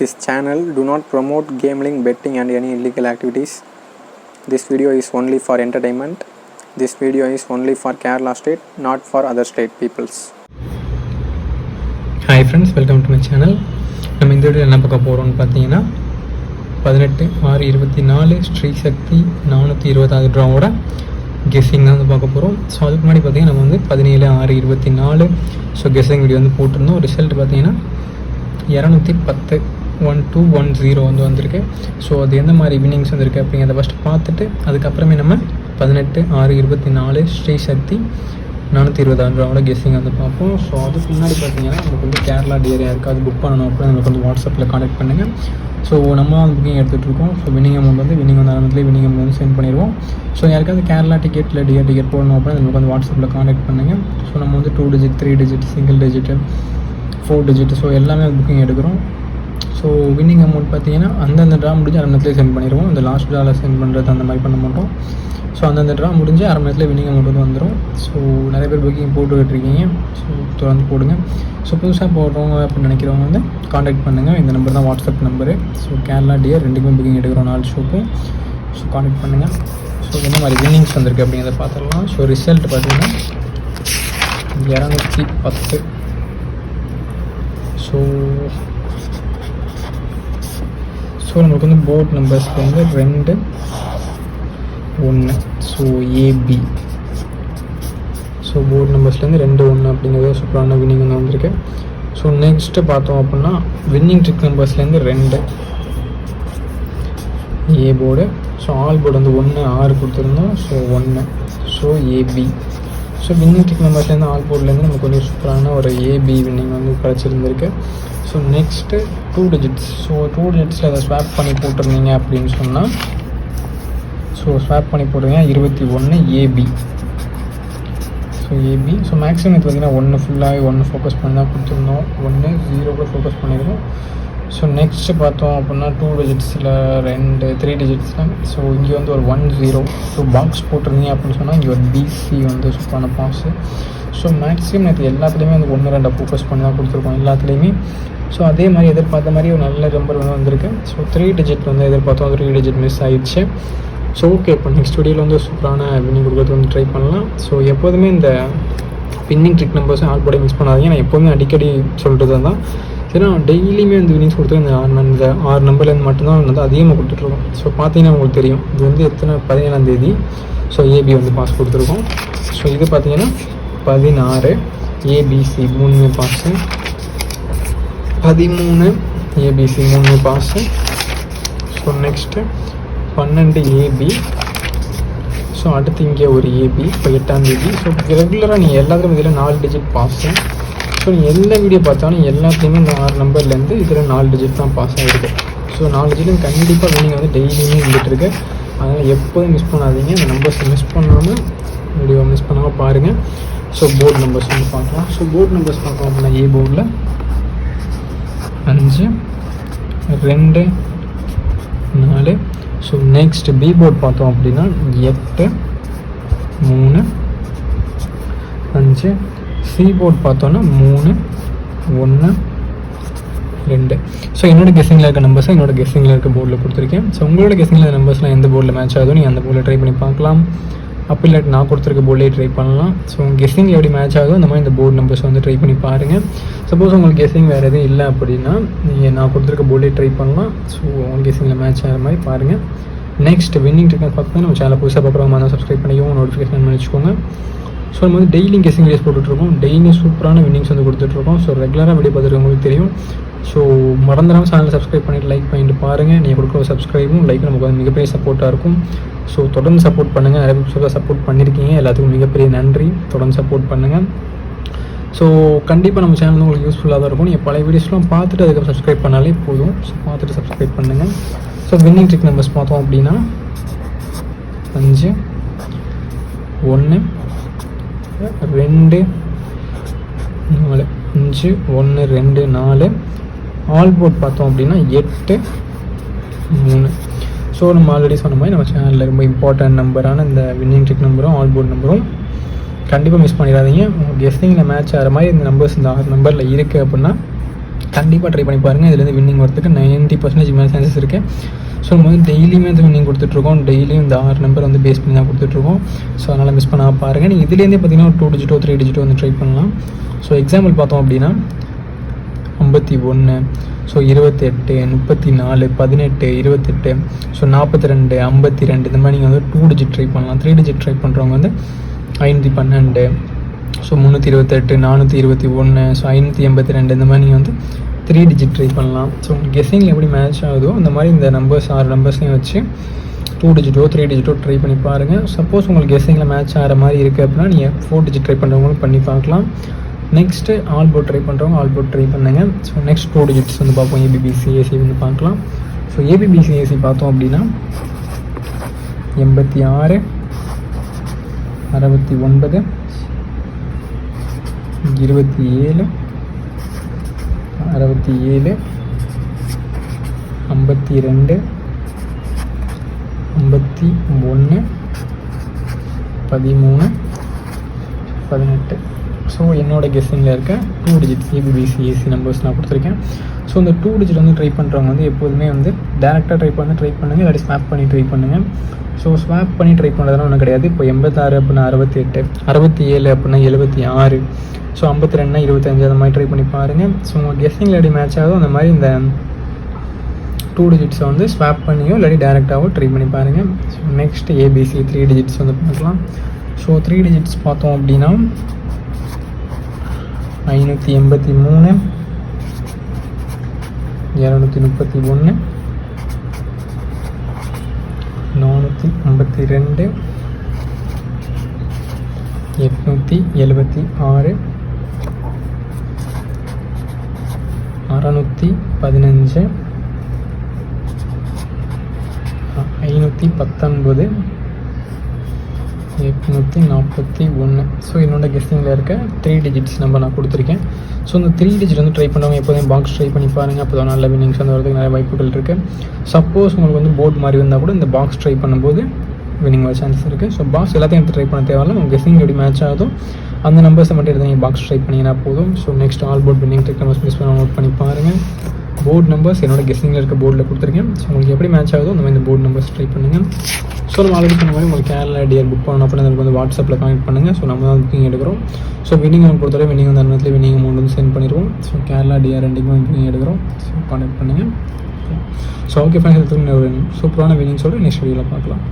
This channel do not promote gambling, betting and any illegal activities. This video is only for entertainment. This video is only for Kerala state, not for other state peoples. Hi friends welcome to my channel நம்ம இந்த video என்ன பார்க்க போகிறோம்னு பார்த்தீங்கன்னா பதினெட்டு ஆறு இருபத்தி நாலு ஸ்ரீ சக்தி நானூற்றி இருபதாவது ட்ராவோட கெஸ்ஸிங் தான் வந்து பார்க்க போகிறோம் ஸோ அதுக்கு முன்னாடி பார்த்தீங்கன்னா நம்ம வந்து பதினேழு ஆறு இருபத்தி நாலு ஸோ கெஸ்ஸிங் வீடியோ வந்து போட்டிருந்தோம் ரிசல்ட் பார்த்தீங்கன்னா இரநூத்தி பத்து ஒன் டூ ஒன் ஜீரோ வந்து வந்திருக்கு. ஸோ அது எந்த மாதிரி இவினிங்ஸ் வந்திருக்கு அப்படிங்கிறத ஃபஸ்ட்டு பார்த்துட்டு அதுக்கப்புறமே நம்ம பதினெட்டு ஆறு இருபத்தி நாலு ஸ்ரீ சக்தி நானூற்றி இருபதாயிரம் கெஸ்ஸிங் வந்து பார்ப்போம். ஸோ அதுக்கு முன்னாடி பார்த்தீங்கன்னா நமக்கு வந்து கேரளா டேரியா யாருக்காவது புக் பண்ணணும் அப்படின்னா நமக்கு வந்து வாட்ஸ்அப்பில் காண்டக்ட் பண்ணுங்கள் ஸோ நம்ம வந்து புக்கிங் எடுத்துகிட்டு இருக்கோம். ஸோ வினிங் அமௌண்ட் வந்து வினிங் வந்து ஆரம்பத்தில் வினிங் அமௌண்ட் வந்து சென்ட் பண்ணிடுவோம். ஸோ யாருக்காவது கேரளா டிக்கெட் இல்லை டியர் டிக்கெட் போடணும் அப்படின்னா நமக்கு வந்து வாட்ஸ்அப்பில் காண்டக்ட் பண்ணுங்கள் ஸோ நம்ம வந்து two digit three digit single digit four digit so எல்லாமே புக்கிங் எடுக்கிறோம். ஸோ வின்னிங் அமௌண்ட் பார்த்தீங்கன்னா அந்தந்த ட்ரா முடிஞ்சு அரை மணி நேரத்துலேயே சென்ட் பண்ணிடுவோம். இந்த லாஸ்ட் ட்ராவில் சென்ட் பண்ணுறது அந்த மாதிரி பண்ண மாட்டோம். ஸோ அந்தந்த ட்ரா முடிஞ்சு அரை மணி நேரத்தில் வின்னிங் அமௌண்ட் வந்து வந்துடும் ஸோ நிறைய பேர் புக்கிங் போட்டுக்கிட்டு இருக்கீங்க ஸோ தொடர்ந்து போடுங்க. ஸோ புதுசாக போடுறவங்க அப்படின்னு நினைக்கிறவங்க வந்து காண்டாக்ட் பண்ணுங்கள் இந்த நம்பர் தான் WhatsApp number so Kerala dear ரெண்டுக்குமே புக்கிங் எடுக்கிறோம் நாலு ஷோக்கும் ஸோ காண்டாக்ட் பண்ணுங்கள் ஸோ என்ன மாதிரி வின்னிங்ஸ் வந்திருக்கு அப்படிங்கிறத பார்த்துடலாம். ஸோ ரிசல்ட் பார்த்தீங்கன்னா இரநூத்தி பத்து. ஸோ ஸோ நம்மளுக்கு வந்து போர்ட் நம்பர்ஸ்க்கு வந்து ரெண்டு ஒன்று ஸோ ஏபி ஸோ போர்ட் நம்பர்ஸ்லேருந்து ரெண்டு ஒன்று அப்படிங்கிறது சூப்பரான வின்னிங் வந்து வந்திருக்கு. ஸோ நெக்ஸ்ட்டு பார்த்தோம் அப்படின்னா வின்னிங் ட்ரிக் நம்பர்ஸ்லேருந்து ரெண்டு. A board so all board வந்து ஒன்று ஆறு கொடுத்துருந்தோம். ஸோ ஒன்று so AB so winning trick நம்பர்ஸ்லேருந்து all போர்ட்லேருந்து நமக்கு கொஞ்சம் சூப்பரான ஒரு ஏபி வின்னிங் வந்து கிடச்சிருந்துருக்கு. So next two digits so two டிஜிட்ஸில் அதை ஸ்வாப் பண்ணி போட்டிருந்தீங்க அப்படின்னு சொன்னால் ஸோ ஸ்வாப் பண்ணி போட்டிருந்தீங்க இருபத்தி ஒன்று AB so AB so maximum இது பார்த்தீங்கன்னா ஒன்று ஃபுல்லாகவே ஒன்று ஃபோக்கஸ் பண்ணி தான் கொடுத்துருந்தோம். ஒன்று ஜீரோ கூட ஃபோக்கஸ் பண்ணியிருக்கோம் ஸோ நெக்ஸ்ட்டு பார்த்தோம் அப்படின்னா டூ டிஜிட்ஸில் ரெண்டு த்ரீ டிஜிட்ஸில் ஸோ இங்கே வந்து ஒரு ஒன் ஜீரோ ஸோ பாக்ஸ் போட்டிருந்தீங்க அப்படின்னு சொன்னால் இங்கே ஒரு பிசி வந்து சூப்பரான பாக்ஸு ஸோ மேக்ஸிமம் எனக்கு எல்லாத்துலேயுமே வந்து ஒன்று ரெண்டை ஃபோக்கஸ் பண்ணி தான் கொடுத்துருக்கோம் எல்லாத்துலேயுமே. ஸோ அதே மாதிரி எதிர்பார்த்த மாதிரி ஒரு நல்ல நம்பர் வந்து வந்திருக்கு. ஸோ த்ரீ டிஜிட் வந்து எதிர்பார்த்தோம். த்ரீ டிஜிட் மிஸ் ஆயிடுச்சு. ஸோ ஓகே இப்போ நெக்ஸ்ட் வீடியோவில் வந்து சூப்பரான வின்னிங் கொடுக்குறது வந்து ட்ரை பண்ணலாம். ஸோ எப்போதுமே இந்த வின்னிங் ட்ரிக் நம்பர்ஸும் ஆல் மிஸ் பண்ணாதீங்க. நான் எப்போதுமே அடிக்கடி சொல்கிறது தான் ஏன்னா டெய்லியுமே வந்து வின்னிங்ஸ் கொடுத்து இந்த ஆறு இந்த ஆறு நம்பர்லேருந்து மட்டும்தான் வந்து அதிகமாக கொடுத்துட்ருக்கோம். ஸோ பார்த்தீங்கன்னா உங்களுக்கு தெரியும். இது வந்து எத்தனை பதினேழாம் தேதி. ஸோ ஏபி வந்து பாஸ் கொடுத்துருக்கோம். ஸோ இது பார்த்தீங்கன்னா பதினாறு ஏபிசி மூணுமே பாஸு பதிமூணு ஏபிசி மூணுமே பாஸு ஸோ நெக்ஸ்ட்டு பன்னெண்டு ஏபி ஸோ அடுத்து இங்கே ஒரு ஏபி இப்போ எட்டாம் தேதி. ஸோ ரெகுலராக நீங்கள் எல்லாத்துக்கும் இதில் நாலு டிஜிட் பாஸு ஸோ நீங்கள் எந்த வீடியோ பார்த்தாலும் எல்லாத்தையுமே இந்த ஆறு நம்பர்லேருந்து இதில் நாலு டிஜிட் தான் பாஸ் ஆகிருக்கு ஸோ நாலு டிஜிட்டும் கண்டிப்பாக வினிங் வந்து டெய்லியுமே இருந்துகிட்டு அதனால் எப்போதும் மிஸ் பண்ணாதீங்க. அந்த நம்பர்ஸை மிஸ் பண்ணாமல் வீடியோ மிஸ் பண்ணாமல் பாருங்கள் ஸோ போர்டு நம்பர்ஸ் வந்து பார்க்கலாம். ஸோ போர்டு நம்பர்ஸ் பார்க்கலாம் அப்படின்னா ஏ போர்டில் அஞ்சு ரெண்டு நாலு. ஸோ நெக்ஸ்ட் பி போர்ட் பார்த்தோம் அப்படின்னா எட்டு மூணு அஞ்சு சி போர்ட் பார்த்தோன்னா மூணு ஒன்று ரெண்டு. ஸோ என்னோட கெஸ்ஸிங்கில் இருக்க நம்பர்ஸை என்னோட கெஸ்ஸிங்கில் இருக்க போர்டில் கொடுத்துருக்கேன். ஸோ உங்களோட கெஸ்ஸிங்கில் இருக்க நம்பர்ஸ்லாம் எந்த போர்டில் மேட்ச் ஆகுதோ நீங்கள் அந்த போர்டில் ட்ரை பண்ணி பார்க்கலாம். அப்படி இல்லாட்டி நான் கொடுத்துருக்க போர்டிலே ட்ரை பண்ணலாம். ஸோ கெஸ்ஸிங் எப்படி மேட்ச் ஆகுதோ அந்த மாதிரி இந்த போர்டு நம்பர்ஸ் வந்து ட்ரை பண்ணி பாருங்கள் சப்போஸ் உங்களுக்கு கெஸ்ஸிங் வேறு எதுவும் இல்லை அப்படின்னா நீங்கள் நான் கொடுத்துருக்க போர்டே ட்ரை பண்ணலாம். ஸோ உங்கள் கெஸ்ஸிங்கில் மேட்ச் ஆகிற மாதிரி பாருங்கள் நெக்ஸ்ட் வின்னிங் ட்ரிக்னஸ் பார்த்தீங்கன்னா நம்ம சேனல் புதுசாக பார்க்குறவங்க மாதிரி சப்ஸ்கிரைப் பண்ணிக்கோங்க. நோட்டிஃபிகேஷன் பண்ணி வச்சுக்கோங்க ஸோ நம்ம வந்து டெய்லி கெஸிங் ரேஸ் போட்டுட்ருக்கோம். டெய்லி சூப்பரான வின்னிங்ஸ் வந்து கொடுத்துட்ருக்கோம். ஸோ ரெகுலராக வீடியோ பார்த்துருக்கவங்களுக்கு தெரியும். ஸோ மறந்துடாமல் சேனலை சப்ஸ்கிரைப் பண்ணிட்டு லைக் பண்ணிட்டு பாருங்கள் நீங்கள் கொடுக்குற சப்ஸ்கிரைபும் லைக் நமக்கு வந்து மிகப்பெரிய சப்போர்ட்டாக இருக்கும். ஸோ தொடர்ந்து சப்போர்ட் பண்ணுங்கள் நிறைய பேர் சப்போர்ட் பண்ணியிருக்கீங்க எல்லாத்துக்கும் மிகப்பெரிய நன்றி. தொடர்ந்து சப்போர்ட் பண்ணுங்கள் ஸோ கண்டிப்பாக நம்ம சேனல் உங்களுக்கு யூஸ்ஃபுல்லாக தான் இருக்கும். நீங்கள் பழைய வீடியோஸ்லாம் பார்த்துட்டு அதுக்கப்புறம் சப்ஸ்கிரைப் பண்ணாலே போதும். ஸோ பார்த்துட்டு சப்ஸ்கிரைப் பண்ணுங்கள் ஸோ வின்னிங் ட்ரிக் நம்பர்ஸ் பார்த்தோம் அப்படின்னா அஞ்சு ஒன்று ரெண்டு நாலு அஞ்சு ஒன்று ரெண்டு நாலு. ஆல் போர்ட் பார்த்தோம் அப்படின்னா எட்டு மூணு. ஸோ நம்ம ஆல்ரெடி சொன்ன மாதிரி நம்ம சேனலில் ரொம்ப இம்பார்ட்டன்ட் நம்பரான இந்த வின்னிங் ட்ரிக் நம்பரும் ஆல் போர்ட் நம்பரும் கண்டிப்பாக மிஸ் பண்ணிடாதீங்க. கெஸ்டிங்கில் மேட்ச் ஆகிற மாதிரி இந்த நம்பர்ஸ் இந்த ஆறு நம்பரில் இருக்குது அப்படின்னா கண்டிப்பாக ட்ரை பண்ணி பாருங்கள் இதுலேருந்து வின்னிங் வரதுக்கு நைன்ட்டி பர்சன்டேஜ் மேலே சான்சஸ் இருக்குது ஸோ நம்ம வந்து டெய்லியுமே வந்து நீங்கள் கொடுத்துட்ருக்கோம். டெய்லியும் இந்த ஆறு நம்பர் வந்து பேஸ் பண்ணி தான் கொடுத்துட்ருக்கோம். ஸோ அதனால் மிஸ் பண்ணால் பாருங்கள் நீங்கள் இதுலேருந்தே பார்த்தீங்கன்னா ஒரு டூ டிஜிட்டோ த்ரீ டிஜிட்டோ வந்து ட்ரை பண்ணலாம். ஸோ எக்ஸாம்பிள் பார்த்தோம் அப்படின்னா ஐம்பத்தி ஒன்று ஸோ இருபத்தெட்டு முப்பத்தி நாலு பதினெட்டு இருபத்தெட்டு ஸோ நாற்பத்தி ரெண்டு ஐம்பத்தி ரெண்டு இந்த மாதிரி நீங்கள் வந்து டூ டிஜிட் ட்ரை பண்ணலாம். த்ரீ டிஜிட் ட்ரை பண்ணுறவங்க வந்து ஐநூற்றி பன்னெண்டு ஸோ முந்நூற்றி இருபத்தெட்டு நானூற்றி இருபத்தி ஒன்று ஸோ ஐநூற்றி எண்பத்தி ரெண்டு இந்த மாதிரி நீங்கள் வந்து த்ரீ டிஜிட் ட்ரை பண்ணலாம். ஸோ உங்களுக்கு கெஸ்ஸிங்கில் எப்படி மேட்ச் ஆகுதோ அந்த மாதிரி இந்த நம்பர்ஸ் ஆறு நம்பர்ஸையும் வச்சு டூ டிஜிட்டோ த்ரீ டிஜிட்டோ ட்ரை பண்ணி பாருங்கள் சப்போஸ் உங்களுக்கு கெஸ்ஸிங்கில் மேட்ச் ஆகிற மாதிரி இருக்குது அப்படின்னா நீங்கள் ஃபோர் டிஜிட் ட்ரை பண்ணுறவங்களும் பண்ணி பார்க்கலாம். நெக்ஸ்ட்டு ஆல் போட் ட்ரை பண்ணுறவங்க ஆல் போட் ட்ரை பண்ணுங்க. ஸோ நெக்ஸ்ட் டூ டிஜிட்ஸ் வந்து பார்ப்போம். ஏபிபிசி ஏசி வந்து பார்க்கலாம். ஸோ ஏபிபிசி ஏசி பார்த்தோம் அப்படின்னா எண்பத்தி ஆறு அறுபத்தி ஒன்பது இருபத்தி ஏழு அறுபத்தி ஏழு ஐம்பத்தி ரெண்டு ஐம்பத்தி ஒன்று பதிமூணு பதினெட்டு. ஸோ என்னோட கெஸ்ஸிங்கில் இருக்க two digits ABBC AC numbers நான் கொடுத்துருக்கேன். ஸோ இந்த டூ டிஜிட் வந்து ட்ரை பண்ணுறவங்க வந்து எப்போதுமே வந்து டேரெக்டாக ட்ரை பண்ணி ட்ரை பண்ணுங்கள் இல்லாட்டி ஸ்வாப் பண்ணி ட்ரை பண்ணுங்கள் ஸோ ஸ்வாப் பண்ணி ட்ரை பண்ணுறதுலாம் ஒன்றும் கிடையாது. இப்போ எண்பத்தாறு அப்படின்னா அறுபத்தி எட்டு அறுபத்தி ஏழு அப்படின்னா எழுபத்தி ஆறு ஸோ ஐம்பத்தி ரெண்டுனா இருபத்தஞ்சு. அந்த மாதிரி ட்ரை பண்ணி பாருங்கள் ஸோ உங்கள் கெஸ்ஸிங்கில் எப்படி மேட்ச் ஆகும் அந்த மாதிரி இந்த டூ டிஜிட்ஸை வந்து ஸ்வாப் பண்ணியோ இல்லாட்டி டேரெக்டாகவோ ட்ரை பண்ணி பாருங்கள் so next ABC three digits வந்து பார்க்கலாம். ஸோ த்ரீ டிஜிட்ஸ் பார்த்தோம் அப்படின்னா ஐநூற்றி எண்பத்தி மூணு. இரநூத்தி முப்பத்தி ஒன்று. நானூற்றி ஐம்பத்தி ரெண்டு. எட்நூற்றி எழுபத்தி ஆறு. அறநூற்றி பதினஞ்சு. ஐநூற்றி பத்தொன்பது. எட்நூற்றி நாற்பத்தி ஒன்று ஸோ என்னோட கெஸ்டிங்கில் இருக்க த்ரீ டிஜிட்ஸ் நம்பர் நான் கொடுத்துருக்கேன். ஸோ இந்த த்ரீ டிஜிட் வந்து ட்ரை பண்ணுறவங்க எப்போதும் பாக்ஸ் ட்ரை பண்ணி பாருங்கள் அப்போ தான் நல்ல வின்னிங்ஸ் வந்து வரதுக்கு நிறைய வாய்ப்புகள் இருக்குது சப்போஸ் உங்களுக்கு வந்து போர்ட் மாதிரி வந்தால் கூட இந்த பாக்ஸ் ட்ரை பண்ணும்போது வின்னிங் வர சான்ஸ் இருக்குது ஸோ பாக்ஸ் எல்லாத்தையும் எடுத்து ட்ரை பண்ண தேவையில்ல. உங்கள் கெஸ்டிங் எப்படி மேட்ச் ஆகுதோ அந்த நம்பர்ஸை மட்டும் எடுத்து நீங்கள் பாக்ஸ் ட்ரை பண்ணிங்கன்னா போதும். So next all board winning trick numbers miss பண்ண நோட் பண்ணி பாருங்கள் போர்டு நம்பர்ஸ் என்னோட கெஸ்டிங்கில் இருக்க போர்டில் கொடுத்துருக்கேன். ஸோ உங்களுக்கு எப்படி மேட்ச் ஆகுதோ அந்த மாதிரி இந்த போர்டு நம்பர்ஸ் ட்ரை பண்ணுங்கள் ஸோ நம்ம ஆல்ரெடி பண்ண மாதிரி உங்களுக்கு கேரளா டியர் புக் பண்ணணும். அப்படின்னு எனக்கு வந்து வாட்ஸ்அப்பில் கனெக்ட் பண்ணுங்கள் ஸோ நம்ம தான் புக்கிங் எடுக்கிறோம். ஸோ வின்னிங் அமௌண்ட் பொறுத்தவரை வின்னிங் வந்து அந்த வின்னிங் அமௌண்ட் வந்து சென்ட் பண்ணிடுவோம். ஸோ கேரளா டிஆர் ரெண்டுக்கும் புக்கிங் எடுக்கிறோம். ஸோ கான்டாக்ட் பண்ணுங்கள் ஸோ ஓகே ஃபைனல் ஒரு சூப்பரான வின்னிங்ஸோட நெக்ஸ்ட் வீடியோவில் பார்க்கலாம்.